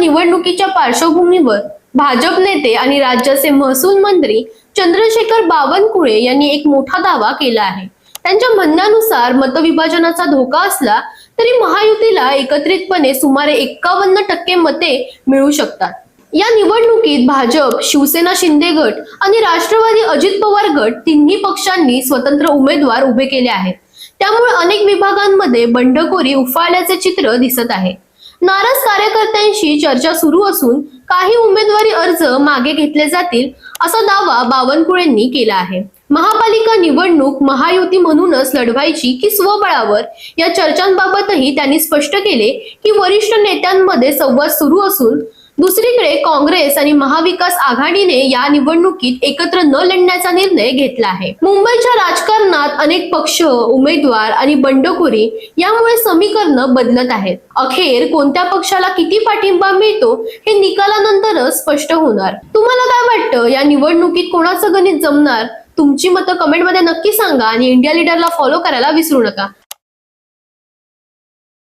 निवडणुकीच्या पार्श्वभूमीवर भाजप नेते आणि राज्याचे महसूल मंत्री चंद्रशेखर बावनकुळे यांनी एक मोठा दावा केला आहे. त्यांच्या म्हणण्यानुसार मतविभाजनाचा धोका असला तरी महायुतीला एकत्रितपणे सुमारे एक्कावन्न टक्के मते मिळू शकतात. या निवडणुकीत भाजप शिवसेना शिंदे गट आणि राष्ट्रवादी अजित पवार गट तिन्ही पक्षांनी स्वतंत्र उमेदवार उभे केले आहेत. त्यामुळे अनेक विभागांमध्ये बंडखोरी उफाळल्याचे चित्र दिसत आहे. नाराज कार्यकर्त्यांशी चर्चा सुरू असून काही उमेदवारी अर्ज मागे घेतले जातील असा दावा बावनकुळेंनी केला आहे. महापालिका निवडणूक महायुती म्हणूनच लढवायची की स्वबळावर या चर्चांबाबतही त्यांनी स्पष्ट केले की वरिष्ठ नेत्यांमध्ये संवाद सुरू असून दुसरीकडे काँग्रेस आणि महाविकास आघाडीने या निवडणुकीत एकत्र न लढण्याचा निर्णय घेतला आहे. मुंबईच्या राजकारणात अनेक पक्ष उमेदवार आणि बंडखोरी यामुळे समीकरण बदलत आहेत. अखेर कोणत्या पक्षाला किती पाठिंबा मिळतो हे निकालानंतरच स्पष्ट होणार. तुम्हाला काय वाटतं? या निवडणुकीत कोणाचं गणित जमणार? तुमची मतं कमेंटमध्ये नक्की सांगा आणि इंडिया लीडरला फॉलो करायला विसरू नका.